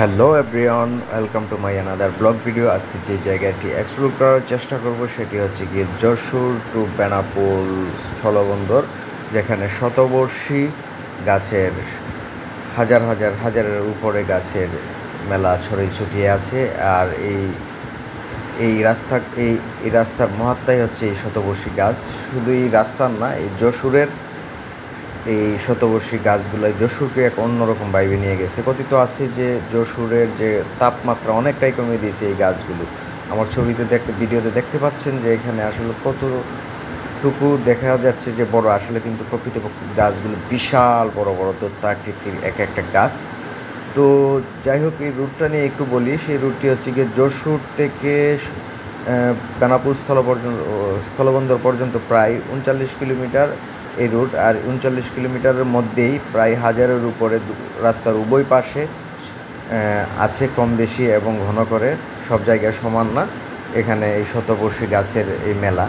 Hello everyone, welcome to my another blog video. আজকে যে জায়গাটি এক্সপ্লোর করার চেষ্টা করব সেটি হচ্ছে গিয়ে যশোর টু বেনাপোল স্থলবন্দর, যেখানে শতবর্ষী গাছের, হাজার হাজার, হাজারের উপরে গাছের মেলা ছড়িয়ে ছিটিয়ে আছে। আর এই এই রাস্তা, এই এই রাস্তার মহাত্মাই হচ্ছে এই শতবর্ষী গাছ। শুধু এই রাস্তার না, এই যশোরের এই শতবর্ষী গাছগুলো যশোরকে এক অন্যরকম বাইবে নিয়ে গেছে। কথিত আছে যে যশোরের যে তাপমাত্রা অনেকটাই কমিয়ে দিয়েছে এই গাছগুলো। আমার ছবিতে দেখতে, ভিডিওতে দেখতে পাচ্ছেন যে এখানে আসলে কতটুকু দেখা যাচ্ছে যে বড়, আসলে কিন্তু প্রকৃতপক্ষে গাছগুলো বিশাল বড় বড় দত্তাকৃতির এক একটা গাছ। তো যাই হোক, এই রুটটা নিয়ে একটু বলি। সেই রুটটি হচ্ছে গিয়ে যশোর থেকে বেনাপুর স্থল পর্যন্ত স্থলবন্দর পর্যন্ত প্রায় উনচল্লিশ কিলোমিটার। এই রুট আর উনচল্লিশ কিলোমিটারের মধ্যেই প্রায় হাজারের উপরে রাস্তার উভয় পাশে আছে কম বেশি এবং ঘন করে, সব জায়গায় সমান না। এখানে এই শতবর্ষী গাছের এই মেলা।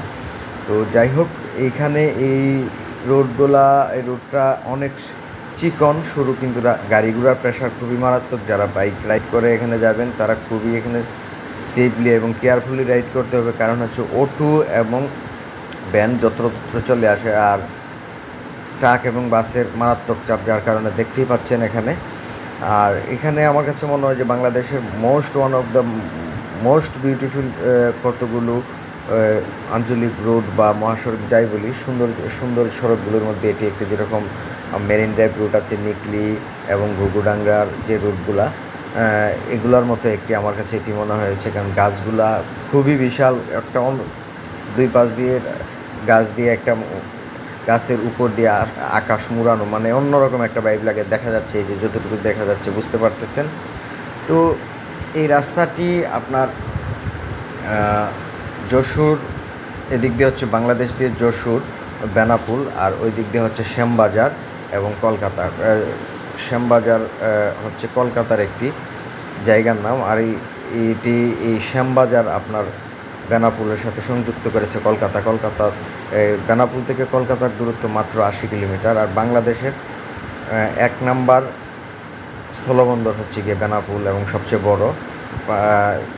তো যাই হোক, এইখানে এই রোডগুলা, এই রোডটা অনেক চিকন, শুরু কিন্তু গাড়ি ঘোড়ার প্রেশার খুবই মারাত্মক। যারা বাইক রাইড করে এখানে যাবেন, তারা খুবই এখানে সেফলি এবং কেয়ারফুলি রাইড করতে হবে। কারণ হচ্ছে অটো এবং ভ্যান যত্রতত্র চলে আসে। আর ট্রাক এবং বাসের মারাত্মক চাপ যার কারণে দেখতেই পাচ্ছেন এখানে। আর এখানে আমার কাছে মনে হয় যে বাংলাদেশের most one of the most beautiful কতগুলো আঞ্চলিক রোড বা মহাসড়ক যাই বলি, সুন্দর সুন্দর সড়কগুলোর মধ্যে এটি একটি যেরকম মেরিন ড্রাইভ রুট আছে নিকলি এবং ঘুঘুডাঙ্গার যে রুটগুলা এগুলার মতো একটি আমার কাছে এটি মনে হয়েছে। কারণ গাছগুলা খুবই বিশাল, একটা দুই পাশ দিয়ে, গাছ দিয়ে একটা গাছের উপর দিয়ে আকাশ মুড়ানো মানে অন্যরকম একটা বাইব লাগে। দেখা যাচ্ছে এই যে যতটুকু দেখা যাচ্ছে, বুঝতে পারতেছেন। তো এই রাস্তাটি আপনার যশোর, এদিক দিয়ে হচ্ছে বাংলাদেশ দিয়ে যশোর, বেনাপুল, আর ওই দিক দিয়ে হচ্ছে শ্যামবাজার এবং কলকাতা। শ্যামবাজার হচ্ছে কলকাতার একটি জায়গার নাম। আর এটি, এই শ্যামবাজার আপনার বেনাপুলের সাথে সংযুক্ত করেছে কলকাতা। কলকাতা এই বেনাপুল থেকে কলকাতার দূরত্ব মাত্র আশি কিলোমিটার। আর বাংলাদেশের এক নাম্বার স্থলবন্দর হচ্ছে গিয়ে বেনাপুল এবং সবচেয়ে বড়।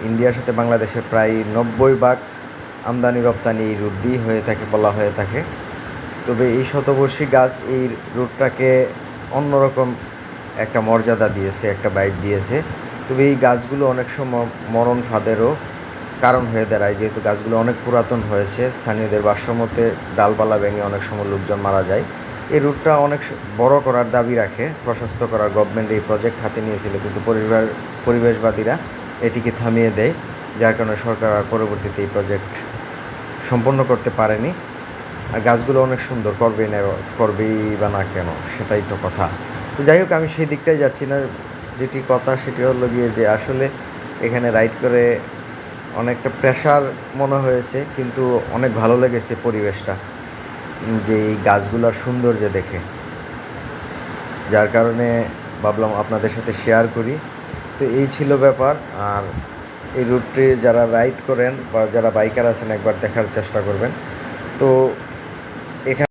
ইন্ডিয়ার সাথে বাংলাদেশের প্রায় নব্বই ভাগ আমদানি রপ্তানি এই রুট দিয়েই হয়ে থাকে, বলা হয়ে থাকে। তবে এই শতবর্ষী গাছ এই রুটটাকে অন্যরকম একটা মর্যাদা দিয়েছে, একটা বাইক দিয়েছে। তবে এই গাছগুলো অনেক সময় মরণ ফাঁদেরও কারণ হয়ে দাঁড়ায়, যেহেতু গাছগুলো অনেক পুরাতন হয়েছে, স্থানীয়দের ভাষ্যমতে ডালপালা ভেঙে অনেক সময় লোকজন মারা যায়। এই রুটটা অনেক বড় করার দাবি রাখে, প্রশস্ত করার গভর্নমেন্ট এই প্রজেক্ট হাতে নিয়েছিল, কিন্তু পরিবার, পরিবেশবাদীরা এটিকে থামিয়ে দেয়, যার কারণে সরকার আর পরবর্তীতে এই প্রজেক্ট সম্পন্ন করতে পারেনি। আর গাছগুলো অনেক সুন্দর, করবেই না, করবেই বা না কেন, সেটাই তো কথা। তো যাই হোক, আমি সেই দিকটাই যাচ্ছি না, যেটি কথা সেটি হলো গিয়ে যে আসলে এখানে রাইড করে অনেকটা প্রেশার মনে হয়েছে, কিন্তু অনেক ভালো লেগেছে পরিবেশটা যে এই গাছগুলোর সৌন্দর্য দেখে। যার কারণে ভাবলাম আপনাদের সাথে শেয়ার করি। তো এই ছিল ব্যাপার, আর এই রুটটি যারা রাইড করেন বা যারা বাইকার আছেন একবার দেখার চেষ্টা করবেন। তো এখানে